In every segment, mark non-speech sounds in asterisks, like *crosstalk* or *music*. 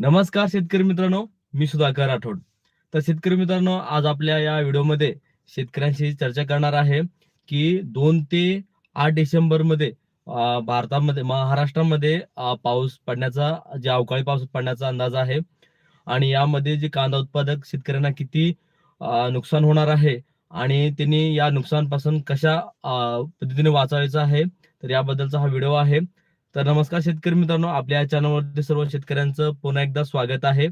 नमस्कार शेतकरी मित्रांनो मी सुधाकर राठोड. तर शेतकरी मित्रांनो आज आपल्या या व्हिडिओमध्ये शेतकऱ्यांशी चर्चा करणार आहे की दोन ते आठ डिसेंबरमध्ये भारतामध्ये महाराष्ट्रामध्ये पाऊस पडण्याचा जे अवकाळी पाऊस पडण्याचा अंदाज आहे आणि यामध्ये जे कांदा उत्पादक शेतकऱ्यांना किती नुकसान होणार आहे आणि त्यांनी या नुकसानपासून कशा पद्धतीने वाचावायचं आहे तर याबद्दलचा हा व्हिडिओ आहे. तर नमस्कार शेतकरी मित्रांनो आपल्या या चॅनलवरती सर्व शेतकऱ्यांचं पुन्हा एकदा स्वागत आहे.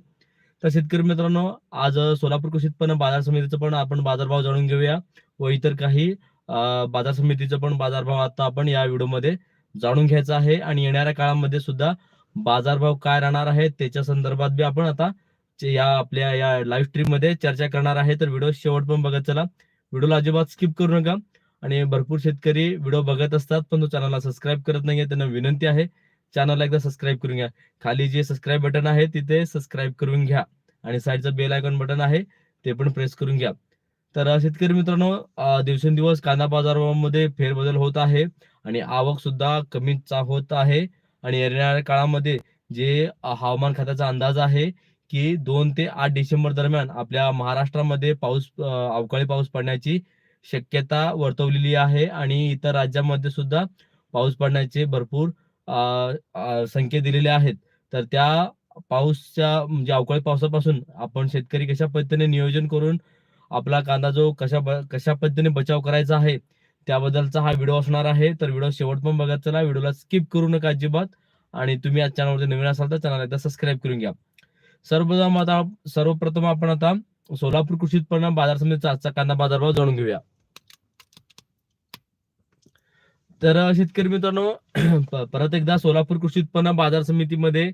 तर शेतकरी मित्रांनो आज सोलापूर कृषी उत्पन्न बाजार समितीचं पण आपण बाजारभाव जाणून घेऊया व इतर काही बाजार समितीचं पण बाजारभाव आता आपण या व्हिडिओमध्ये जाणून घ्यायचा आहे आणि येणाऱ्या काळामध्ये सुद्धा बाजारभाव काय राहणार आहे त्याच्या संदर्भात बी आपण आता या आपल्या या लाईव्ह स्ट्रीममध्ये चर्चा करणार आहे. तर व्हिडिओ शेवट पण बघत चला. व्हिडिओला अजिबात स्किप करू नका. आणि भरपूर शेतकरी व्हिडिओ बघत असतात पण तो चॅनलला सबस्क्राईब करत नाहीये त्यांना विनंती आहे चॅनलला एकदा सबस्क्राईब करून घ्या. खाली जे सबस्क्राईब बटन आहे तिथे सबस्क्राईब करून घ्या. आणि साईडचं बेल आयकॉन बटन आहे ते पण प्रेस करून घ्या. तर शेतकरी मित्रांनो दिवसेंदिवस कांदा बाजारामध्ये फेरबदल होत आहे आणि आवक सुद्धा कमीच होत आहे. आणि येणाऱ्या काळामध्ये जे हवामान खात्याचा अंदाज आहे की दोन ते आठ डिसेंबर दरम्यान आपल्या महाराष्ट्रामध्ये पाऊस अवकाळी पाऊस पडण्याची शक्यता वर्तवलेली आहे आणि इतर राज्यामध्ये सुद्धा पाऊस पडण्याचे भरपूर संकेत दिलेले आहेत. तर त्या पाऊसच्या म्हणजे अवकाळी पावसापासून आपण शेतकरी कशा पद्धतीने नियोजन करून आपला कांदा जो कशा कशा पद्धतीने बचाव करायचा आहे त्याबद्दलचा हा व्हिडिओ असणार आहे. तर व्हिडिओ शेवट पण बघत चला. व्हिडिओला स्किप करू नका अजिबात आणि तुम्ही आज चॅनलवरती नवीन असाल तर चॅनल एकदा सबस्क्राईब करून घ्या. सर्वप्रथम आता सर्वप्रथम आपण आता सोलापूर कृषी उत्पन्न बाजार समितीचा आजचा कांदा बाजारभाव जाणून घेऊया. तर शेतकरी मित्रांनो *clears throat* परत एकदा सोलापूर कृषी उत्पन्न बाजार समितीमध्ये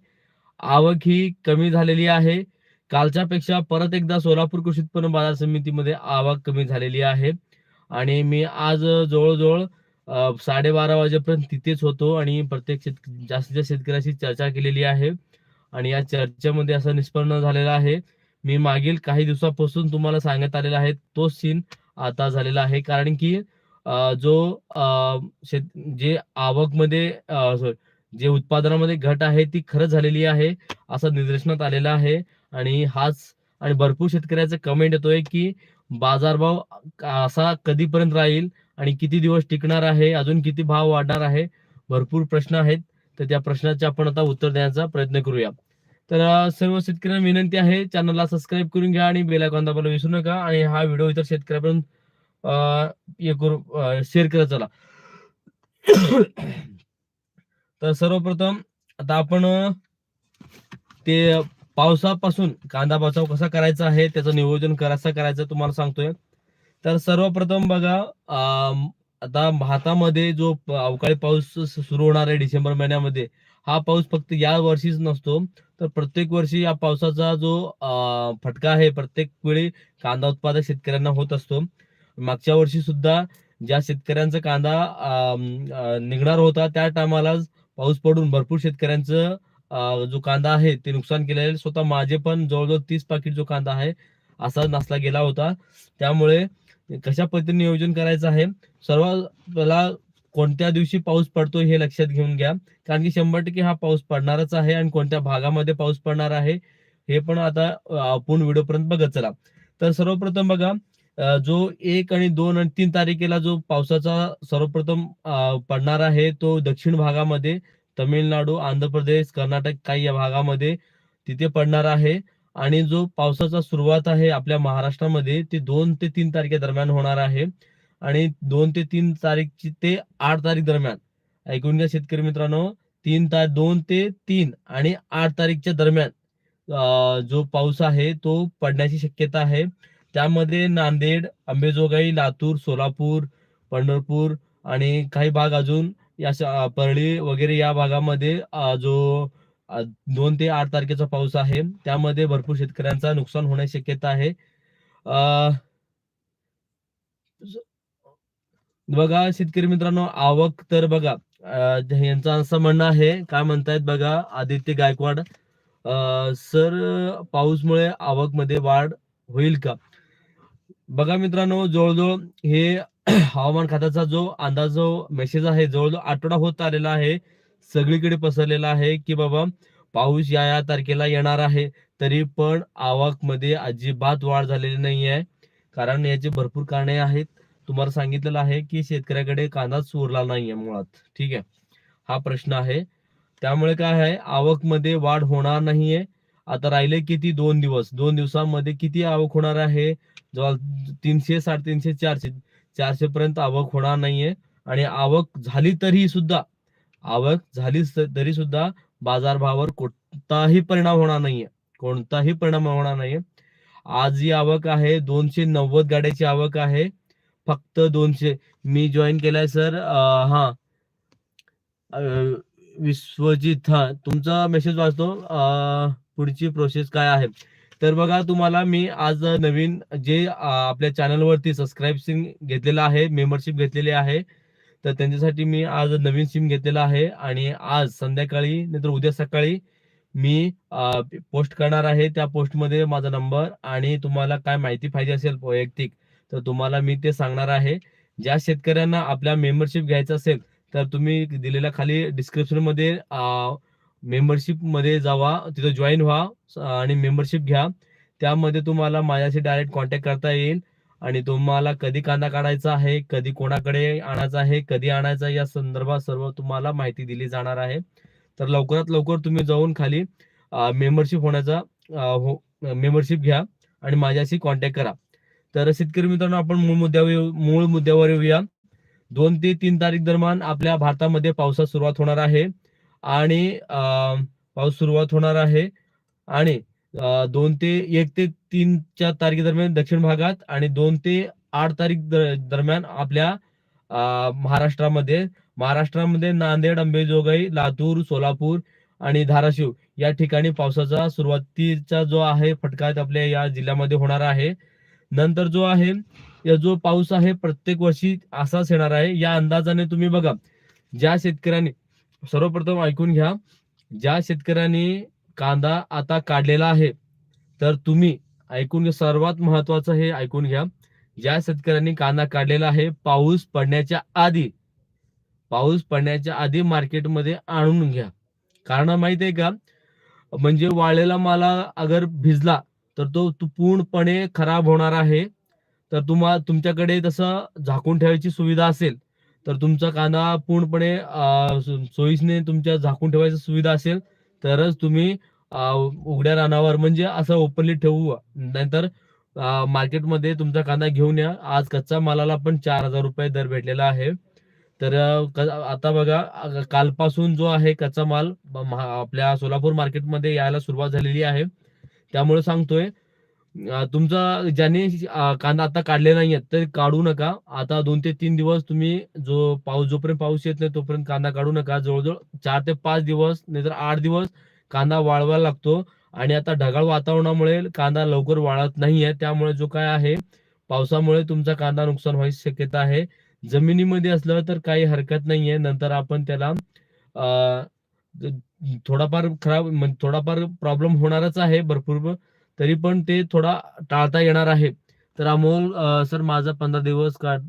आवक ही कमी झालेली आहे. कालच्या पेक्षा परत एकदा सोलापूर कृषी उत्पन्न बाजार समितीमध्ये आवक कमी झालेली आहे. आणि मी आज जवळजवळ साडेबारा वाजेपर्यंत तिथेच होतो आणि प्रत्येक शेत जास्तीत जास्त शेतकऱ्याशी चर्चा केलेली आहे. आणि या चर्चेमध्ये असं निष्पन्न झालेलं आहे. मी मागील काही दिवसापासून तुम्हाला सांगत आलेला आहे तो सीन आता झालेला आहे. कारण की जो अ, शेत जे आवकमध्ये मध्ये जे उत्पादनामध्ये घट आहे ती खरंच झालेली आहे असं निदर्शनात आलेलं आहे. आणि हाच आणि भरपूर शेतकऱ्याचा कमेंट येतोय की बाजारभाव असा कधीपर्यंत राहील आणि किती दिवस टिकणार आहे अजून किती भाव वाढणार आहे भरपूर प्रश्न आहेत. तर त्या प्रश्नाचे आपण आता उत्तर देण्याचा प्रयत्न करूया. तर सर्व शेतकऱ्यांना विनंती आहे चॅनलला सबस्क्राईब करून घ्या आणि बेल आयकॉन दाबायला विसरू नका. आणि हा व्हिडिओ इतर शेतकऱ्यापर्यंत हे करू शेअर करत चला. *coughs* तर सर्वप्रथम आता आपण ते पावसापासून कांदा बचाव कसा करायचा आहे त्याचं नियोजन कसं करायचं तुम्हाला सांगतोय. तर सर्वप्रथम बघा आता भारतामध्ये जो अवकाळी पाऊस सुरू होणार आहे डिसेंबर महिन्यामध्ये हा पाऊस फक्त या वर्षीच नसतो. तर प्रत्येक वर्षी या पावसाचा जो फटका आहे प्रत्येक वेळी कांदा उत्पादक शेतकऱ्यांना होत असतो. मागच्या वर्षी सुद्धा ज्या शेतकऱ्यांचा कांदा निघणार होता त्या टायमाला पाऊस पडून भरपूर शेतकऱ्यांचं जो कांदा आहे ते नुकसान केलेलं आहे. स्वतः माझे पण जवळजवळ तीस पाकिट जो कांदा आहे असा नसला गेला होता. त्यामुळे कशा पद्धतीने नियोजन करायचं आहे? सर्व कोणत्या दिवशी पाऊस पडतो हे लक्षात घेऊन घ्या. कारण की शंभर टक्के हा पाऊस पडणारच आहे आणि कोणत्या भागामध्ये पाऊस पडणार आहे हे पण आता आपण व्हिडिओ पर्यंत बघत चला. तर सर्वप्रथम बघा जो एक आणि दोन आणि तीन तारखेला जो पावसाचा सर्वप्रथम पडणार आहे तो दक्षिण भागामध्ये तमिळनाडू आंध्र प्रदेश कर्नाटक काही या भागामध्ये तिथे पडणार आहे. आणि जो पावसाचा सुरुवात आहे आपल्या महाराष्ट्रामध्ये ते दोन ते तीन तारखे दरम्यान होणार आहे. आणि दोन ते तीन तारीख ते आठ तारीख दरम्यान ऐकून घ्या शेतकरी मित्रांनो तीन तार दोन ते तीन आणि आठ तारीखच्या दरम्यान जो पाऊस आहे तो पडण्याची शक्यता आहे. त्यामध्ये नांदेड अंबेजोगाई लातूर सोलापूर पंढरपूर आणि काही भाग अजून या परळी वगैरे या भागामध्ये जो दोन ते आठ तारखेचा पाऊस आहे त्यामध्ये भरपूर शेतकऱ्यांचा नुकसान होण्याची शक्यता आहे. बघा शेतकरी मित्रांनो आवक तर बघा यांचं असं म्हणणं आहे काय म्हणतायत बघा आदित्य गायकवाड सर पाऊसमुळे आवकमध्ये वाढ होईल का? बघा मित्रांनो जवळजवळ हे *clears throat* हवामान खात्याचा जो अंदाज जो मेसेज आहे जवळजवळ आठवडा होत आलेला आहे. सगळीकडे पसरलेला आहे की बाबा पाऊस या या तारखेला येणार आहे. तरी पण आवकमध्ये अजिबात वाढ झालेली नाही आहे. कारण याचे भरपूर कारणे आहेत. तुम्हाला सांगितलेलं आहे की शेतकऱ्याकडे कांदाच उरला नाहीये मुळात. ठीक आहे? हा प्रश्न आहे. त्यामुळे काय आहे? आवकमध्ये वाढ होणार नाहीये आता राहिले किती? दोन दिवस. दोन दिवसांमध्ये किती आवक होणार आहे? जवळ तीनशे साडेतीनशे चारशे. चारशे पर्यंत आवक होणार नाहीये. आणि आवक झाली तरी सुद्धा आवक झाली तरी सुद्धा बाजारभावावर कोणताही परिणाम होणार नाहीये. कोणताही परिणाम होणार नाहीये. आज ही आवक आहे. दोनशे नव्वद गाड्याची आवक आहे. फक्त दोनशे. मी जॉईन केलाय सर हा. विश्वजित. हा तुमचा मेसेज वाचतो. अं, पुढची प्रोसेस काय आहे? तर बघा तुम्हाला मी आज नवीन जे आपल्या चॅनलवरती सबस्क्राईब घेतलेलं आहे मेंबरशिप घेतलेली आहे तर त्यांच्यासाठी मी आज नवीन सिम घेतलेला आहे आणि आज संध्याकाळी नाहीतर उद्या सकाळी मी पोस्ट करणार आहे. त्या पोस्टमध्ये माझा नंबर आणि तुम्हाला काय माहिती पाहिजे असेल वैयक्तिक तर तुम्हाला मी ते सांगणार आहे. ज्या शेतकऱ्यांना आपल्या मेंबरशिप घ्यायचं असेल तर तुम्ही दिलेल्या खाली डिस्क्रिप्शनमध्ये मेंबरशिपमध्ये जावा तिथं जॉईन व्हा आणि मेंबरशिप घ्या. त्यामध्ये तुम्हाला माझ्याशी डायरेक्ट कॉन्टॅक्ट करता येईल. आणि तुम्हाला कधी कांदा काढायचा आहे कधी कोणाकडे आणायचा आहे कधी आणायचा या संदर्भात सर्व तुम्हाला माहिती दिली जाणार आहे. तर लवकरात लवकर तुम्ही जाऊन खाली मेंबरशिप होण्याचा हो मेंबरशिप घ्या आणि माझ्याशी कॉन्टॅक्ट करा. तर शेतकरी मित्रांनो आपण मूळ मुद्द्यावर येऊ- मूळ मुद्द्यावर येऊया. दोन ते तीन तारीख दरम्यान आपल्या भारतामध्ये पावसास सुरुवात होणार आहे. आणि अं, पाऊस सुरुवात होणार आहे. आणि दोन ते एक ते तीनच्या तारखे दरम्यान दक्षिण भागात आणि दोन ते आठ तारीख दरम्यान आपल्या अं, महाराष्ट्रामध्ये महाराष्ट्रामध्ये नांदेड अंबेजोगाई लातूर सोलापूर आणि धाराशिव या ठिकाणी पावसाचा सुरुवातीचा जो आहे फटका आपल्या या जिल्ह्यामध्ये होणार आहे. नंतर जो आहे या जो पाऊस आहे प्रत्येक वर्षी असाच येणार आहे. या अंदाजाने तुम्ही बघा ज्या शेतकऱ्यांनी सर्वप्रथम ऐकून घ्या ज्या शेतकऱ्यांनी कांदा आता काढलेला आहे तर तुम्ही ऐकून घ्या सर्वात महत्वाचं हे ऐकून घ्या. ज्या शेतकऱ्यांनी कांदा काढलेला आहे पाऊस पडण्याच्या आधी पाऊस पडण्याच्या आधी मार्केटमध्ये आणून घ्या. कारण माहिती आहे का? म्हणजे वाळलेला माला अगर भिजला तर तो तो पूर्णपणे खराब होणार आहे. तर तुम्हा तुमच्याकडे तसं झाकून ठेवायची सुविधा असेल तर तुमचा कांदा पूर्णपणे सोयीसने तुमच्या झाकून ठेवायची सुविधा असेल तरच तुम्ही उघड्या रानावर म्हणजे असं ओपनली ठेवू. नाहीतर मार्केटमध्ये तुमचा कांदा घेऊन या. आज कच्चा मालाला पण चार हजार रुपये दर भेटलेला आहे. तर आता बघा कालपासून जो आहे कच्चा माल आपल्या सोलापूर मार्केटमध्ये यायला सुरुवात झालेली आहे. त्यामुळे सांगतोय तुमचा ज्याने कांदा आता काढले नाहीये तर काढू नका. आता दोन ते तीन दिवस तुम्ही जो पाऊस जोपर्यंत पाऊस येत नाही तोपर्यंत कांदा काढू नका. जवळजवळ चार ते पाच दिवस नाहीतर आठ दिवस कांदा वाळवायला लागतो. आणि आता ढगाळ वातावरणामुळे कांदा लवकर वाळत नाहीये. त्यामुळे जो काय आहे पावसामुळे तुमचा कांदा नुकसान व्हायची शक्यता आहे. जमिनीमध्ये असलं तर काही हरकत नाहीये. नंतर आपण त्याला थोडाफार खराब म्हणजे थोडाफार प्रॉब्लेम होणारच आहे. भरपूर तरी पण ते थोडा टाळता येणार आहे. तर अमोल सर माझा पंधरा दिवस काढ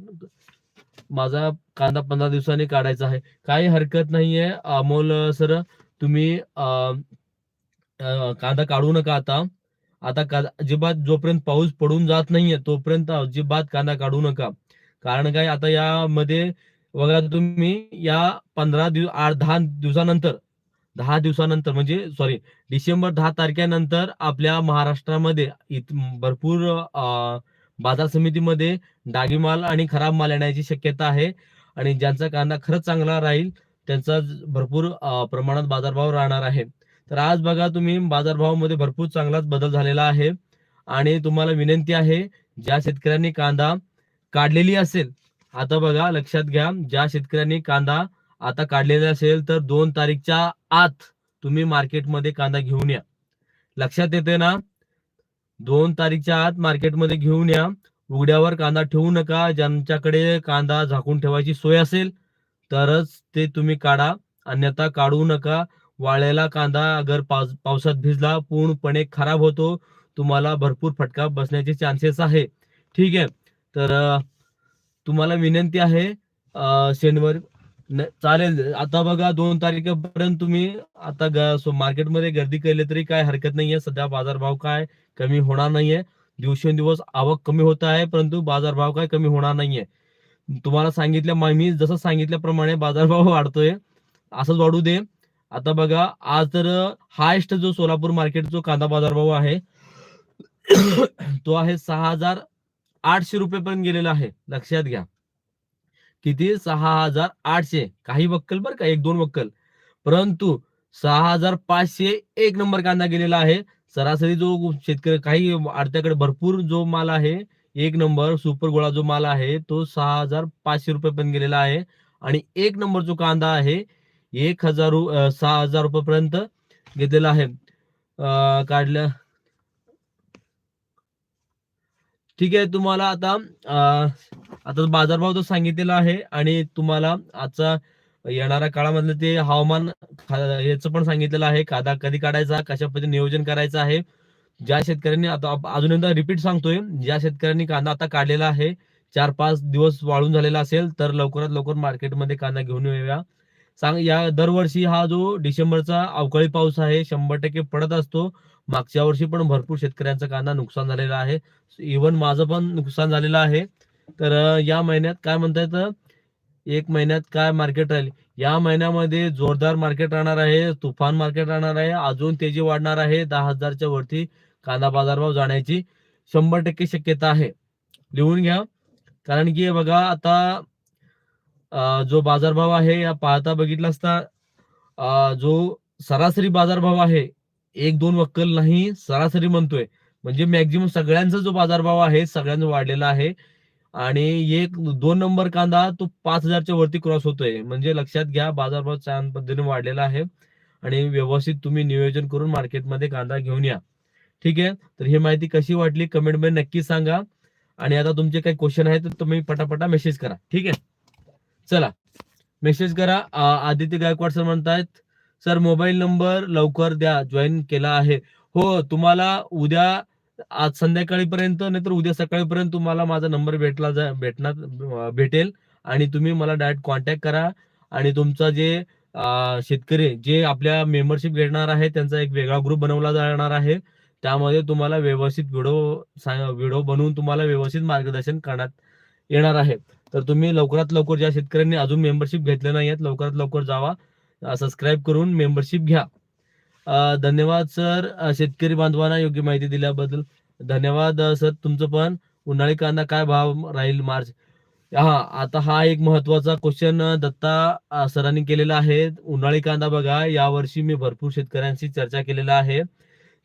माझा कांदा पंधरा दिवसांनी काढायचा आहे. काही हरकत नाहीये अमोल सर तुम्ही अं, कांदा काढू नका आता. आता का अजिबात जोपर्यंत पाऊस पडून जात नाहीये तोपर्यंत अजिबात कांदा काढू नका. कारण काय आता यामध्ये बघा तुम्ही या पंधरा दिवस आठ दहा दिवसानंतर दहा दिवसानंतर म्हणजे सॉरी डिसेंबर दहा तारखेनंतर आपल्या महाराष्ट्रामध्ये भरपूर बाजार समितीमध्ये डागी माल आणि खराब माल येण्याची शक्यता आहे. आणि ज्यांचा कांदा खरंच चांगला राहील त्यांचा भरपूर प्रमाणात बाजारभाव राहणार आहे. तर आज बघा तुम्ही बाजारभावामध्ये भरपूर चांगलाच बदल झालेला आहे. आणि तुम्हाला विनंती आहे ज्या शेतकऱ्यांनी कांदा काढलेली असेल आता बघा लक्षात घ्या ज्या शेतकऱ्यांनी कांदा आता काढलेलं असेल तर दोन तारीखच्या आत तुम्ही मार्केटमध्ये कांदा घेऊन या. लक्षात येते ना? दोन तारीखच्या आत मार्केटमध्ये घेऊन या. उघड्यावर कांदा ठेवू नका. ज्यांच्याकडे कांदा झाकून ठेवायची सोय असेल तरच ते तुम्ही काढा. अन्यथा काढू नका. वाळलेला कांदा अगर पावस पावसात भिजला पूर्णपणे खराब होतो तुम्हाला भरपूर फटका बसण्याचे चान्सेस आहे. ठीक आहे. तर तुम्हाला विनंती आहे अं, चालेल. आता बघा दोन तारखेपर्यंत तुम्ही आता मार्केटमध्ये गर्दी केली तरी काय हरकत नाहीये. सध्या बाजारभाव काय कमी होणार नाहीये. दिवसेंदिवस आवक कमी होत आहे परंतु बाजारभाव काय कमी होणार नाहीये. तुम्हाला सांगितल्या मा- मी जसं सांगितल्याप्रमाणे बाजारभाव वाढतोय असंच वाढू दे. आता बघा आज तर हायस्ट जो सोलापूर मार्केट जो कांदा बाजारभाव आहे तो आहे सहा हजार आठशे रुपये पर्यंत गेलेला आहे. लक्षात घ्या. किती? सहा हजार आठशे. काही वक्कल बरं का? एक दोन वक्कल. परंतु सहा हजार पाचशे एक नंबर कांदा गेलेला आहे. सरासरी जो शेतकरी काही आडत्याकडे भरपूर जो माल आहे एक नंबर सुपर गोळा जो माल आहे तो सहा हजार पाचशे रुपये पर्यंत गेलेला आहे. आणि एक नंबर जो कांदा आहे एक हजार रु- सहा हजार रुपये पर्यंत घेतलेला आहे. काढल्या ठीक आहे तुम्हाला आता आता बाजारभाव तो सांगितलेला आहे आणि तुम्हाला आजचा येणाऱ्या काळामधलं ते हवामान याचं पण सांगितलेलं आहे कांदा कधी काढायचा कशा पद्धतीने नियोजन करायचं आहे ज्या शेतकऱ्यांनी आता अजून एकदा रिपीट सांगतोय ज्या शेतकऱ्यांनी कांदा आता काढलेला आहे चार पाच दिवस वाळून झालेला असेल तर लवकरात लवकर मार्केटमध्ये कांदा घेऊन येऊया. सांग या दरवर्षी हा जो डिसेंबरचा अवकाळी पाऊस आहे शंभर टक्के पडत असतो मागच्या वर्षी पण भरपूर शेतकऱ्यांचा कांदा नुकसान झालेला आहे. इवन माझं पण नुकसान झालेलं आहे. तर या महिन्यात काय म्हणता एक महिन्यात काय मार्केट राहील? या महिन्यामध्ये जोरदार मार्केट राहणार आहे तुफान मार्केट राहणार आहे अजून तेजी वाढणार आहे दहा हजारच्या वरती कांदा बाजारभाव जाण्याची शंभर टक्के शक्यता आहे. लिहून घ्या. कारण की बघा आता जो बाजारभाव आहे या पाहता बघितला असता जो सरासरी बाजारभाव आहे एक दोन वक्कल नाही सरासरी म्हणतोय. म्हणजे मॅक्झिमम सगळ्यांचा जो बाजारभाव आहे सगळ्यांचा वाढलेला आहे. आणि एक दोन नंबर कांदा तो पाच हजारच्या वरती क्रॉस होतोय. म्हणजे लक्षात घ्या बाजारभाव छान पद्धतीने वाढलेला आहे. आणि व्यवस्थित तुम्ही नियोजन करून मार्केटमध्ये कांदा घेऊन या. ठीक आहे? तर ही माहिती कशी वाटली कमेंटमध्ये नक्की सांगा. आणि आता तुमचे काही क्वेश्चन आहेत तर तुम्ही पटापटा मेसेज करा. ठीक आहे? चला. मेसेज करा. आदित्य गायकवाड सर म्हणतायत सर मोबाईल नंबर लवकर द्या जॉईन केला आहे. हो तुम्हाला उद्या आज संध्याकाळी पर्यंत नाहीतर उद्या सकाळीपर्यंत तुम्हाला माझा नंबर भेटला जा भेटणार भेटेल आणि तुम्ही मला डायरेक्ट कॉन्टॅक्ट करा आणि तुमचा जे शेतकरी जे आपल्या मेंबरशिप घेणार आहे त्यांचा एक वेगळा ग्रुप बनवला जाणार आहे. त्यामध्ये तुम्हाला व्यवस्थित व्हिडिओ व्हिडिओ बनवून तुम्हाला व्यवस्थित मार्गदर्शन करण्यात येणार आहे. तर तुम्ही लवकरात लवकर ज्या शेतकऱ्यांनी अजून मेंबरशिप घेतले नाही आहेत लवकरात लवकर जावा. सबस्क्राईब करून मेंबरशिप घ्या. धन्यवाद सर शेतकरी बांधवांना योग्य माहिती दिल्याबद्दल धन्यवाद सर तुमचं पण उन्हाळी कांदा काय भाव राहील मार्च? हा आता हा एक महत्त्वाचा क्वेश्चन दत्ता सरांनी केलेला आहे. उन्हाळी कांदा बघा यावर्षी मी भरपूर शेतकऱ्यांशी चर्चा केलेला आहे.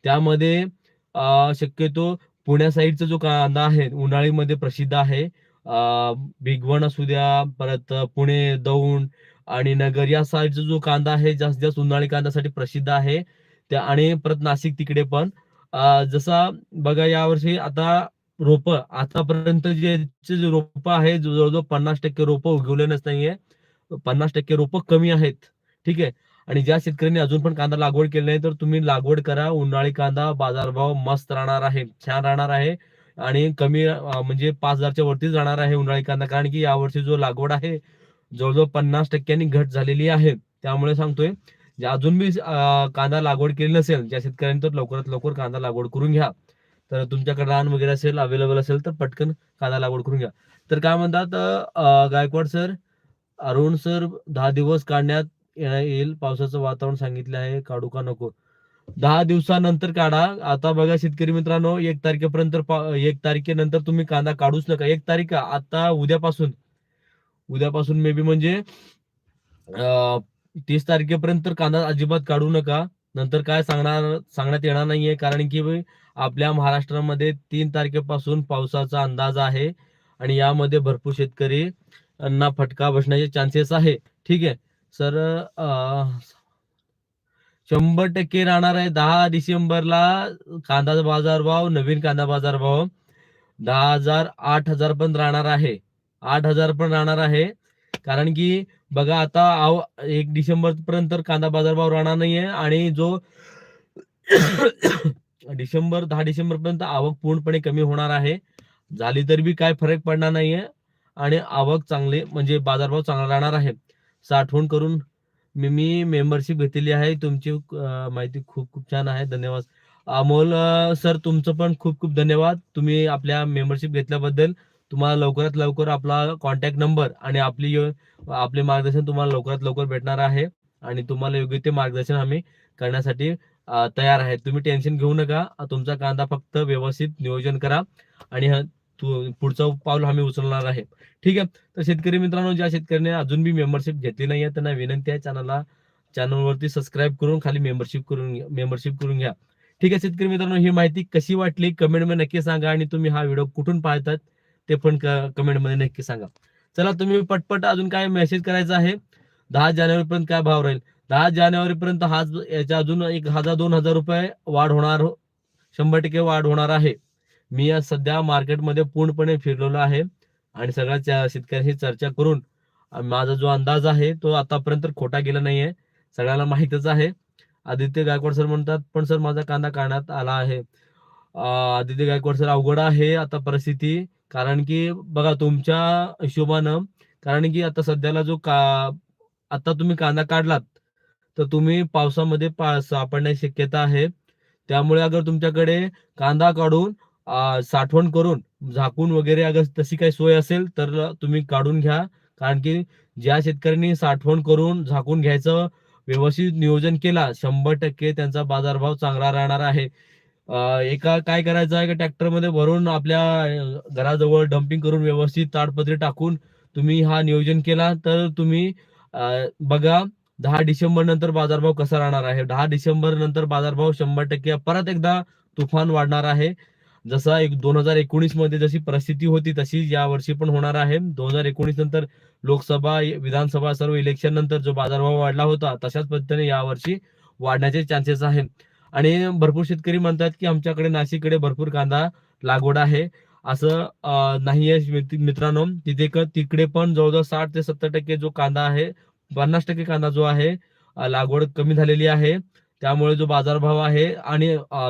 त्यामध्ये शक्यतो पुण्या साईडचा जो कांदा आहे उन्हाळीमध्ये प्रसिद्ध आहे. अं, भिगवण असू द्या परत पुणे दौंड आणि नगर या साईडचा जो कांदा आहे जास्तीत जास्त उन्हाळी कांद्यासाठी प्रसिद्ध आहे. त्या आणि परत नाशिक तिकडे पण. जसा बघा यावर्षी आता रोप आतापर्यंत जे रोप आहे जवळजवळ पन्नास टक्के रोप उगवलेच नाहीये. पन्नास टक्के रोप कमी आहेत. ठीक आहे? आणि ज्या शेतकऱ्यांनी अजून पण कांदा लागवड केली नाही तर तुम्ही लागवड करा. उन्हाळी कांदा बाजारभाव मस्त राहणार आहे. छान राहणार आहे. आणि कमी म्हणजे पाच हजारच्या वरतीच राहणार आहे उन्हाळी कांदा. कारण की यावर्षी जो लागवड आहे जवळजवळ पन्नास टक्क्यांनी घट झालेली आहे. त्यामुळे सांगतोय अजून मी कांदा लागवड केली नसेल ज्या शेतकऱ्यांनी तर लवकरात लवकर कांदा लागवड करून घ्या. तर तुमच्याकडे रान वगैरे असेल अवेलेबल असेल तर पटकन कांदा लागवड करून घ्या. तर काय म्हणतात गायकवाड सर अरुण सर दहा दिवस काढण्यात येण्या- येईल. पावसाचं वातावरण सांगितलं आहे काढू का नको? दहा दिवसानंतर काढा. आता बघा शेतकरी मित्रांनो एक तारखेपर्यंत एक तारखेनंतर तुम्ही कांदा काढूच नका. एक तारीख आता उद्यापासून. उद्यापासून मे बी म्हणजे अं, तीस तारखेपर्यंत कांदा अजिबात काढू नका. नंतर काय सांगणार सांगण्यात येणार नाहीये. कारण की आपल्या महाराष्ट्रामध्ये तीन तारखेपासून पावसाचा अंदाज आहे. आणि यामध्ये भरपूर शेतकरी ना फटका बसण्याचे चान्सेस आहे. ठीक आहे? सर शंभर टक्के राहणार आहे. दहा डिसेंबरला कांदा बाजारभाव नवीन कांदा बाजारभाव दहा हजार आठ हजार पण राहणार आहे. आठ हजार पण राहणार आहे. कारण की बघा आता आव एक डिसेंबर पर्यंत कांदा बाजारभाव राहणार नाहीये आणि जो डिसेंबर दहा डिसेंबर पर्यंत आवक पूर्णपणे कमी होणार आहे. झाली तरी बी काय फरक पडणार नाहीये आणि आवक चांगली म्हणजे बाजारभाव चांगला राहणार आहे. साठवण करून मी मी मेंबरशिप घेतलेली आहे. तुमची माहिती खूप खूप छान आहे. धन्यवाद. अमोल सर तुमचं पण खूप खूप धन्यवाद. तुम्ही आपल्या मेंबरशिप घेतल्याबद्दल तुम्हाला लवकरात लवकर आपला कॉन्टॅक्ट नंबर आणि आपली यो- आपले मार्गदर्शन तुम्हाला लवकरात लवकर भेटणार आहे. आणि तुम्हाला योग्य ते मार्गदर्शन आम्ही करण्यासाठी तयार आहे. तुम्ही टेन्शन घेऊ नका. तुमचा कांदा फक्त व्यवस्थित नियोजन करा. आणि हा- तू- पुढचं पाऊल आम्ही उचलणार आहे. ठीक आहे? तर शेतकरी मित्रांनो ज्या शेतकऱ्याने अजून बी मेंबरशिप घेतली नाही आहे त्यांना विनंती आहे चॅनलला चॅनलवरती सबस्क्राईब करून खाली मेंबरशिप करून मेंबरशिप करून घ्या. ठीक आहे शेतकरी मित्रांनो ही माहिती कशी वाटली? कमेंटमध्ये नक्की सांगा आणि तुम्ही हा व्हिडिओ कुठून पाहतात? ते पण कमेंटमध्ये नक्की सांगा. चला तुम्ही पटपट अजून काय मेसेज करायचा आहे? दहा जानेवारी पर्यंत काय भाव राहील? दहा जानेवारी पर्यंत हा याच्या अजून एक हजार दोन हजार रुपये वाढ होणार हो- शंभर टक्के वाढ होणार आहे. मी आज सध्या मार्केटमध्ये पूर्णपणे फिरलेलो आहे आणि सगळ्या शेतकऱ्यांशी चर्चा करून माझा जो अंदाज आहे तो आतापर्यंत खोटा गेला नाहीये. सगळ्यांना माहितच आहे. आदित्य गायकवाड सर म्हणतात पण सर माझा कांदा काढण्यात आला आहे. आदित्य गायकवाड सर अवघड आहे आता परिस्थिती. कारण की बघा तुमच्या हिशोबानं कारण की आता सध्याला जो का आता तुम्ही कांदा काढलात तर तुम्ही पावसामध्ये सापडण्याची शक्यता आहे. त्यामुळे अगर तुमच्याकडे कांदा काढून साठवण करून झाकून वगैरे अगर तशी काही सोय असेल तर तुम्ही काढून घ्या. कारण की ज्या शेतकऱ्यांनी साठवण करून झाकून घ्यायचं व्यवस्थित नियोजन केला शंभर टक्के त्यांचा बाजारभाव चांगला राहणार आहे. एका काय करायचं आहे का ट्रॅक्टरमध्ये भरून आपल्या घराजवळ डम्पिंग करून व्यवस्थित ताडपत्री टाकून तुम्ही हा नियोजन केला तर तुम्ही बघा दहा डिसेंबर नंतर बाजारभाव कसा राहणार आहे. दहा डिसेंबर नंतर बाजारभाव शंभर टक्के परत एकदा तुफान वाढणार आहे. जसा एक दोन हजार एकोणीसमध्ये जशी परिस्थिती होती तशी या वर्षी पण होणार आहे. दोन हजार एकोणीस नंतर लोकसभा विधानसभा सर्व इलेक्शन नंतर जो बाजारभाव वाढला होता तशाच पद्धतीने यावर्षी वाढण्याचे चान्सेस आहे आणि भरपूर शेतकरी म्हणतात की आमच्याकडे नाशिककडे भरपूर कांदा लागवड आहे. असं नाही नाहीये मित्रांनो. तिथे क- तिकडे पण जवळजवळ साठ ते सत्तर टक्के जो कांदा आहे पन्नास टक्के कांदा जो आहे लागवड कमी झालेली आहे. त्यामुळे जो बाजारभाव आहे आणि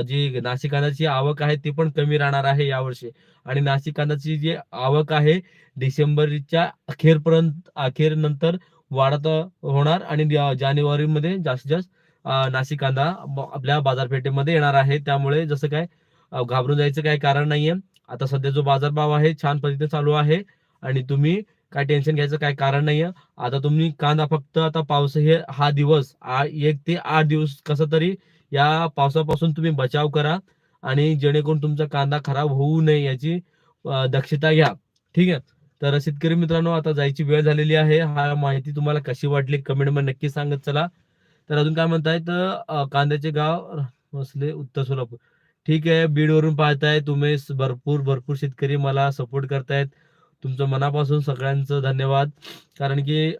जी नाशिक कांद्याची आवक आहे ती पण कमी राहणार आहे यावर्षी. आणि नाशिक कांद्याची जी आवक आहे डिसेंबरच्या अखेरपर्यंत अखेर नंतर वाढत होणार आणि जानेवारीमध्ये जास्तीत जास्त नाशिक कांदा आपल्या बाजारपेठेमध्ये येणार आहे. त्यामुळे जसं काय घाबरून जायचं काही कारण नाहीये. आता सध्या जो बाजारभाव आहे छान पद्धतीने चालू आहे. आणि तुम्ही काय टेन्शन घ्यायचं काय कारण नाहीये. आता तुम्ही कांदा फक्त आता पावस हे हा दिवस एक ते आठ दिवस कसं तरी या पावसापासून तुम्ही बचाव करा. आणि जेणेकरून तुमचा कांदा खराब होऊ नये याची दक्षता घ्या. ठीक आहे? तर शेतकरी मित्रांनो आता जायची वेळ झालेली आहे. हा माहिती तुम्हाला कशी वाटली कमेंटमध्ये नक्की सांगत चला. तर अजून काय म्हणतायत कांद्याचे गाव वसले उत्तर सोलापूर. ठीक आहे बीड वरून पाहताय तुम्ही भरपूर भरपूर शेतकरी मला सपोर्ट करतायत. तुमचं मनापासून सगळ्यांचं धन्यवाद. कारण की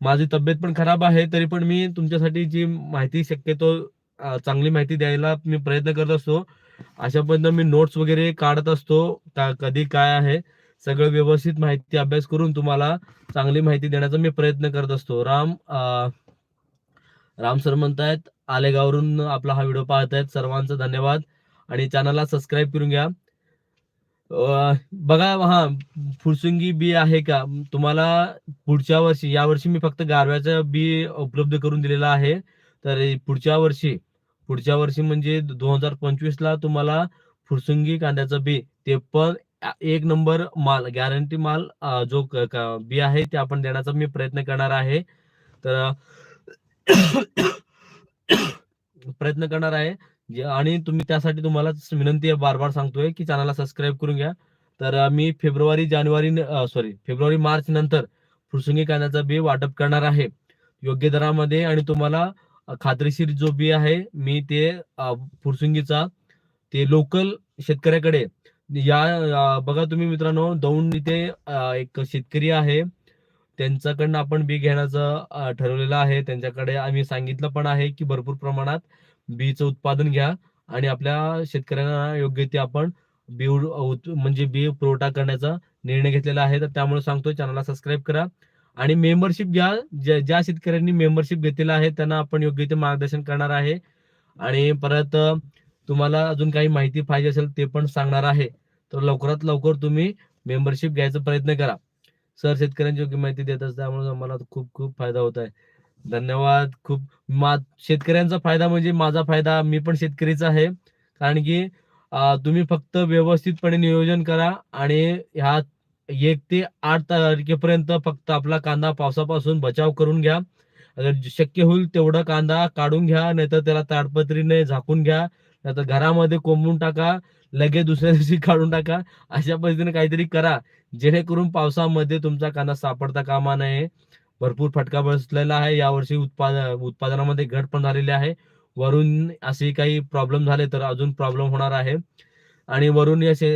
माझी तब्येत पण खराब आहे तरी पण मी तुमच्यासाठी जी माहिती शक्यतो चांगली माहिती द्यायला मी प्रयत्न करत असतो. अशा पद्धतीनं मी नोट्स वगैरे काढत असतो का कधी काय आहे सगळं व्यवस्थित माहिती अभ्यास करून तुम्हाला चांगली माहिती देण्याचा मी प्रयत्न करत असतो. राम आ, राम सर म्हणतायत आलेगावरून आपला हा व्हिडिओ पाहतायत. सर्वांचा धन्यवाद. आणि चॅनलला सबस्क्राईब करून घ्या. बघा हा फुरसुंगी बी आहे का? तुम्हाला पुढच्या वर्षी या वर्षी मी फक्त गारव्याचं बी उपलब्ध करून दिलेलं आहे. तर पुढच्या वर्षी पुढच्या वर्षी म्हणजे दोन हजार पंचवीस ला तुम्हाला फुरसुंगी कांद्याचं बी ते पण एक नंबर माल गॅरंटी माल जो बी आहे ते आपण देण्याचा मी प्रयत्न करणार आहे. तर प्रयत्न करणार आहे. जे- आणि तुम्ही त्यासाठी तुम्हाला विनंती आहे बार बार सांगतोय की चॅनलला सबस्क्राईब करून घ्या. तर मी फेब्रुवारी जानेवारी सॉरी फेब्रुवारी मार्च नंतर फुरसुंगी कांद्याचा बी वाटप करणार आहे. योग्य दरामध्ये आणि तुम्हाला खात्रीशीर जो बी आहे मी ते फुरसुंगीचा ते लोकल शेतकऱ्याकडे या बघा तुम्ही मित्रांनो दौंड इथे एक शेतकरी आहे. त्यांच्याकडनं आपण बी घेण्याचं ठरवलेलं आहे. त्यांच्याकडे आम्ही सांगितलं पण आहे की भरपूर प्रमाणात बीचं उत्पादन घ्या आणि आपल्या शेतकऱ्यांना योग्य ते आपण बी म्हणजे बी पुरवठा करण्याचा निर्णय घेतलेला आहे. तर त्यामुळे सांगतो चॅनलला सबस्क्राईब करा आणि मेंबरशिप घ्या. ज्या ज्या शेतकऱ्यांनी मेंबरशिप घेतलेलं आहे त्यांना आपण योग्य ते मार्गदर्शन करणार आहे. आणि परत तुम्हाला अजून काही माहिती पाहिजे असेल ते पण सांगणार आहे. तर लवकरात लवकर तुम्ही मेंबरशिप घ्यायचा प्रयत्न करा. सर शेतकऱ्यांची योग्य माहिती देत असतात त्यामुळे आम्हाला खूप खूप फायदा होत आहे. धन्यवाद. खूप मा शेतकऱ्यांचा फायदा म्हणजे माझा फायदा मी पण शेतकरीचा आहे. कारण की तुम्ही फक्त व्यवस्थितपणे नियोजन करा आणि ह्या एक ते आठ तारखेपर्यंत फक्त आपला कांदा पावसापासून बचाव करून घ्या. अगर शक्य होईल तेवढा कांदा काढून घ्या नाहीतर त्याला ताडपत्रीने झाकून घ्या. आता घरामध्ये कोंबून टाका लगेच दुसऱ्या दिवशी *laughs* काढून टाका. अशा पद्धतीने काहीतरी करा. जेणेकरून पावसामध्ये तुमचा कांदा सापडता कामा नये. भरपूर फटका बसलेला आहे. यावर्षी उत्पादन उत्पादनामध्ये घट पण झालेली आहे. वरून असे काही प्रॉब्लेम झाले तर अजून प्रॉब्लेम होणार आहे. आणि वरून या वर्षी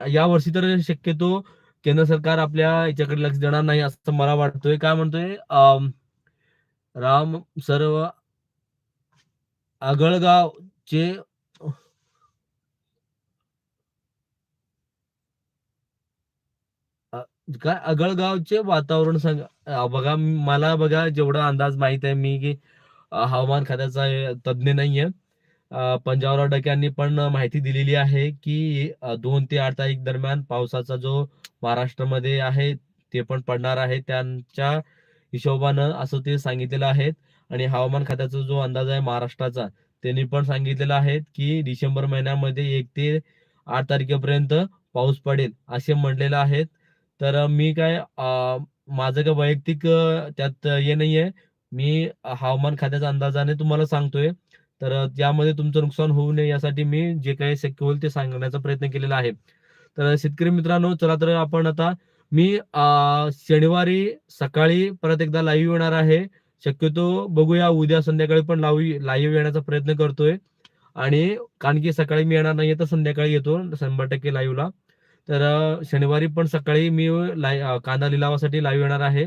यावर्षी तर शक्यतो केंद्र सरकार आपल्या याच्याकडे लक्ष देणार नाही असं मला वाटतोय. काय म्हणतोय? अं, राम सर्व आगळगाव चे काय आगळगावचे वातावरण सांगा बघा मला बघा जेवढा अंदाज माहीत आहे मी की हवामान खात्याचा तज्ज्ञ नाहीये पंजाबराव डक्यांनी पण माहिती दिलेली आहे की दोन ते आठ तारीख दरम्यान पावसाचा जो महाराष्ट्रामध्ये आहे ते पण पडणार आहे. त्यांच्या हिशोबानं असं ते सांगितलेलं आहे आणि हवामान खात्याचा जो अंदाज आहे महाराष्ट्राचा त्यांनी पण सांगितलेलं आहे की डिसेंबर महिन्यामध्ये एक ते आठ तारखेपर्यंत पाऊस पडेल असे म्हणलेलं आहे तर मी काय माझं काय वैयक्तिक त्यात हे नाहीये. मी हवामान खात्याच्या अंदाजाने तुम्हाला सांगतोय. तर त्यामध्ये तुमचं नुकसान होऊ नये यासाठी मी जे काही शक्य होईल ते सांगण्याचा प्रयत्न केलेला आहे. तर शेतकरी मित्रांनो चला तर आपण आता मी शनिवारी सकाळी परत एकदा लाईव्ह येणार आहे. शक्यतो बघूया उद्या संध्याकाळी पण लाईव्ह लाईव्ह येण्याचा प्रयत्न करतोय. आणि कारण की सकाळी मी येणार नाहीये तर संध्याकाळी येतो शंभर टक्के लाईव्हला तर शनिवारी पण सकाळी मी लाई कांदा लिलावासाठी लाईव्ह येणार आहे.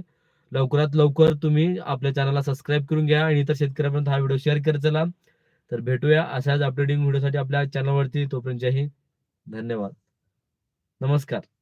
लवकरात लवकर तुम्ही आपल्या चॅनलला सबस्क्राईब करून घ्या आणि इतर शेतकऱ्यांपर्यंत हा व्हिडिओ शेअर करत चला. तर भेटूया अशाच अपडेटिंग व्हिडिओसाठी आपल्या चॅनलवरती तोपर्यंत जय हिंद. धन्यवाद. नमस्कार.